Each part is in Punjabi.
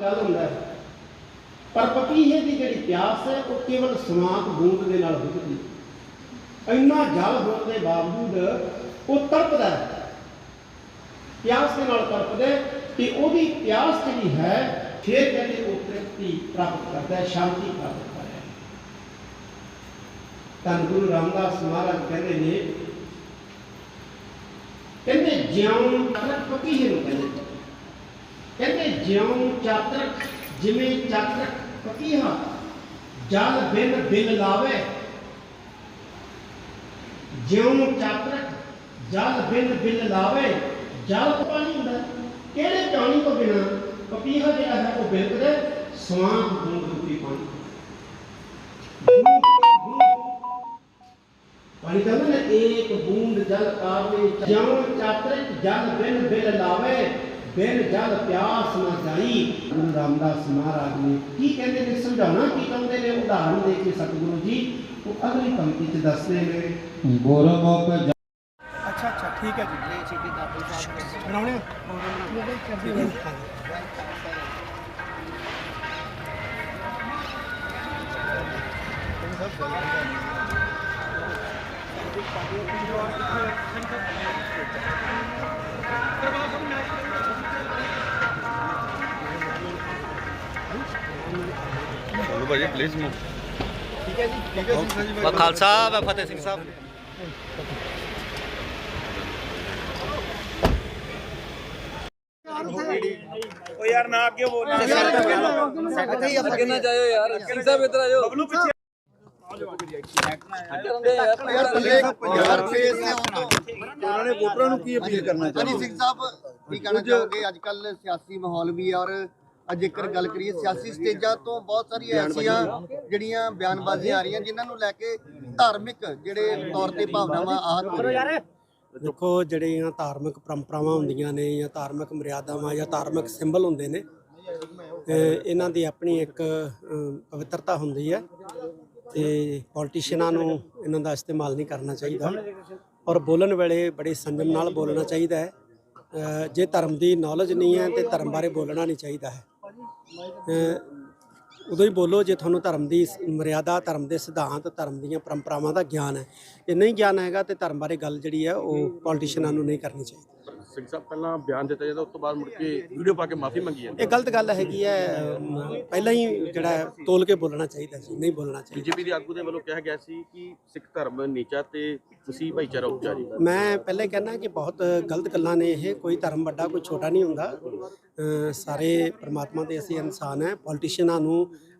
ਗੱਲ ਹੁੰਦਾ ਹੈ। ਪਰ ਪਪੀਹੇ ਦੀ ਜਿਹੜੀ ਪਿਆਸ ਹੈ, ਉਹ ਕੇਵਲ ਸਮਾਤ ਬੂੰਦ ਦੇ ਨਾਲ ਬੁਝਦੀ ਹੈ। ਇੰਨਾ ਜਲ ਹੋਣ ਦੇ ਬਾਵਜੂਦ ਉਹ ਤੜਪਦਾ ਹੈ। ਪਿਆਸ ਦੇ ਨਾਲ ਤੜਪਦਾ ਤੇ ਉਹਦੀ ਪਿਆਸ ਜਿਹੜੀ ਹੈ ਫਿਰ ਕਹਿੰਦੇ ਉਹ ਤ੍ਰਿਪਤੀ ਪ੍ਰਾਪਤ ਕਰਦਾ ਹੈ, ਸ਼ਾਂਤੀ ਪ੍ਰਾਪਤ ਕਰਦਾ ਹੈ। ਤਾਂ ਗੁਰੂ ਰਾਮਦਾਸ ਮਹਾਰਾਜ ਕਹਿੰਦੇ ਨੇ, ਕਹਿੰਦੇ ਜਿਉਂ ਚਾਤਰਕ ਪਪੀਹੇ ਨੂੰ ਕਹਿੰਦੇ ਕਹਿੰਦੇ ਜਿਉਂ ਚਾਤਰਕ, ਜਿਵੇਂ ਚਾਤਰਕ ਪਪੀਹਾ ਜਲ ਬਿਨ ਬਿਲ ਲਾਵੇ। ਜਿਉਂ ਚਾਤਰਕ, ਜਲ ਬਿਨ ਬਿਲ ਲਾਵੇ। ਜਲ ਪਾਣੀ ਹੁੰਦਾ ਕਿਹੜੇ ਪਾਣੀ ਤੋਂ ਬਿਨਾ ਪਪੀਹਾ ਜਿਹੜਾ ਹੈ ਉਹ ਬਿਲਕਦੇ ਸਵਾਂਗ ਬੂੰਦ ਰੂਪੀ ਪਾਣੀ ਪਾਣੀ ਕਹਿੰਦੇ ਨੇ ਏਕ ਬੂੰਦ ਜਲ ਕਾਵੇ ਜਿਉਂ ਚਾਤਰਿਕ, ਜਲ ਬਿਨ ਬਿਲ ਲਾਵੇ। ਬਿਨ ਜਲ ਪਿਆਸ ਨਾ ਜਾਈ ਗੁਰੂ ਰਾਮਦਾਸ ਮਹਾਰਾਜ ਨੇ ਕੀ ਕਹਿੰਦੇ ਨੇ ਸਮਝਾਉਣਾ ਕੀ ਚਾਹੁੰਦੇ ਨੇ? ਉਦਾਹਰਣ ਦੇ ਕੇ ਸਤਿਗੁਰੂ ਜੀ ਉਹ ਅਗਲੀ ਪੰਕਤੀ ਚ ਦੱਸਦੇ ਨੇ। ਗੁਰਮੁਖ ਅੱਛਾ ਅੱਛਾ ਠੀਕ ਹੈ ਜੀ। ਬਣਾਉਣੇ ਭਾਜੀ ਪਲੀਜ਼ ਨੂੰ ਵਾ ਖਾਲਸਾ ਵਾ ਫਤਿਹ ਸਿੰਘ ਸਾਹਿਬ। ਓ ਯਾਰ ਨਾ ਅੱਗੇ ਬੋਲ ਅੱਗੇ ਨਾ ਜਾਇਓ। ਯਾਰ। ਸਿੰਘ ਸਾਹਿਬ ਇੱਧਰ ਆਇਓ ਬਬਲੂ ਪਿੱਛੇ ਯਾਰ ਫੇਸ ਨੇ ਉਹਨਾਂ ਨੇ ਵੋਟਰਾਂ ਨੂੰ ਕੀ ਅਪੀਲ ਕਰਨਾ ਹਨੀ ਸਿੰਘ ਸਾਹਿਬ ਕੀ ਕਹਿਣਾ ਚਾਹੋਗੇ? ਅੱਜ ਕੱਲ ਸਿਆਸੀ ਮਾਹੌਲ ਵੀ ਹੈ ਔਰ ਅੱਜ ਜੇਕਰ ਗੱਲ ਕਰੀਏ ਸਿਆਸੀ ਸਟੇਜਾਂ ਤੋਂ ਬਹੁਤ ਸਾਰੀਆਂ ਐਸੀਆਂ ਜਿਹੜੀਆਂ ਬਿਆਨਬਾਜ਼ੀਆਂ ਆ ਰਹੀਆਂ ਜਿਨ੍ਹਾਂ ਨੂੰ ਲੈ ਕੇ ਧਾਰਮਿਕ ਜਿਹੜੇ ਤੌਰ ਤੇ ਭਾਵਨਾਵਾਂ ਆਹਤ ਹੋ ਰਹੀਆਂ ਦੇਖੋ ਜਿਹੜੀਆਂ ਧਾਰਮਿਕ ਪਰੰਪਰਾਵਾਂ ਹੁੰਦੀਆਂ ਨੇ ਜਾਂ ਧਾਰਮਿਕ ਮਰਿਆਦਾਵਾਂ ਜਾਂ ਧਾਰਮਿਕ ਸਿੰਬਲ ਹੁੰਦੇ ਨੇ ਇਹਨਾਂ ਦੀ ਆਪਣੀ ਇੱਕ ਪਵਿੱਤਰਤਾ ਹੁੰਦੀ ਹੈ ਤੇ ਪੋਲੀਟੀਸ਼ੀਅਨਾਂ ਨੂੰ ਇਹਨਾਂ ਦਾ ਇਸਤੇਮਾਲ ਨਹੀਂ ਕਰਨਾ ਚਾਹੀਦਾ ਔਰ ਬੋਲਣ ਵੇਲੇ ਬੜੇ ਸੰਜਮ ਨਾਲ ਬੋਲਣਾ ਚਾਹੀਦਾ ਹੈ। ਜੇ ਧਰਮ ਦੀ ਨੌਲੇਜ ਨਹੀਂ ਹੈ ਤੇ ਧਰਮ ਬਾਰੇ ਬੋਲਣਾ ਨਹੀਂ ਚਾਹੀਦਾ ਹੈ। ਉਦੋਂ ਹੀ ਬੋਲੋ ਜੇ ਤੁਹਾਨੂੰ ਧਰਮ ਦੀ ਮਰਿਆਦਾ, ਧਰਮ ਦੇ ਸਿਧਾਂਤ, ਧਰਮ ਦੀਆਂ ਪਰੰਪਰਾਵਾਂ ਦਾ ਗਿਆਨ ਹੈ। ਜੇ ਨਹੀਂ ਗਿਆਨ ਹੈਗਾ ਤੇ ਧਰਮ ਬਾਰੇ ਗੱਲ ਜਿਹੜੀ ਹੈ ਉਹ ਪੋਲੀਟੀਸ਼ੀਅਨਾਂ ਨੂੰ ਨਹੀਂ ਕਰਨੀ ਚਾਹੀਦੀ। ਸਿੰਘ ਸਾਹਿਬ ਪਹਿਲਾਂ ਬਿਆਨ ਦਿੱਤਾ ਜਾਂਦਾ ਉਸ ਤੋਂ ਬਾਅਦ ਮੁੜ ਕੇ ਵੀਡੀਓ ਪਾ ਕੇ ਮਾਫੀ ਮੰਗੀ ਜਾਂਦੀ ਇਹ ਗਲਤ ਗੱਲ ਹੈਗੀ ਹੈ ਅਮ, ਪਹਿਲਾਂ ਹੀ ਜਿਹੜਾ ਹੈ, ਤੋਲ ਕੇ ਬੋਲਣਾ ਚਾਹੀਦਾ ਸੀ ਨਹੀਂ ਬੋਲਣਾ ਚਾਹੀਦਾ। ਬੀਜੇਪੀ ਦੇ ਆਗੂ ਦੇ ਵੱਲੋਂ ਕਿਹਾ ਗਿਆ ਸੀ ਕਿ ਸਿੱਖ ਧਰਮ ਨੀਚਾ ਤੇ ਤੁਸੀਂ ਭਾਈਚਾਰਾ ਉੱਚਾ ਜੀ। ਮੈਂ ਪਹਿਲੇ ਕਹਿਣਾ ਕਿ ਬਹੁਤ ਗਲਤ ਗੱਲਾਂ ਨੇ ਇਹ ਕੋਈ ਧਰਮ ਵੱਡਾ ਕੋਈ ਛੋਟਾ ਨਹੀਂ ਹੁੰਦਾ। ਅ, ਸਾਰੇ ਪ੍ਰਮਾਤਮਾ ਦੇ ਅਸੀਂ ਇਨਸਾਨ ਹੈ ਪੋਲੀਟੀਸ਼ੀਅਨਾਂ ਨੂੰ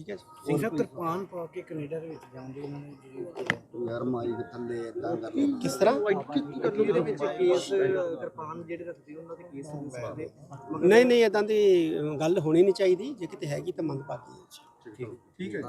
ਠੀਕ ਹੈ ਸਿੰਘ ਸਾਹਿਬ ਤਰਪਾਨ ਪਾ ਕੇ ਕੈਨੇਡਾ ਦੇ ਵਿੱਚ ਜਾਂਦੇ ਉਹਨਾਂ ਨੇ ਜੀ। ਯਾਰ ਮਾਈ ਦੇ ਥੱਲੇ ਇਦਾਂ ਕਰ ਕਿਸ ਤਰ੍ਹਾਂ? ਉਹਦੇ ਵਿੱਚ ਕੇਸ ਤਰਪਾਨ ਜਿਹੜੇ ਰੱਖਦੇ ਉਹਨਾਂ ਦੇ ਕੇਸ ਹੋ ਸਕਦੇ ਨਹੀਂ ਨਹੀਂ ਇਦਾਂ ਦੀ ਗੱਲ ਹੋਣੀ ਨਹੀਂ ਚਾਹੀਦੀ। ਜੇ ਕਿਤੇ ਹੈਗੀ ਤਾਂ ਮੰਗ ਪਾਤੀ ਹੈ ਜੀ। ਠੀਕ ਹੈ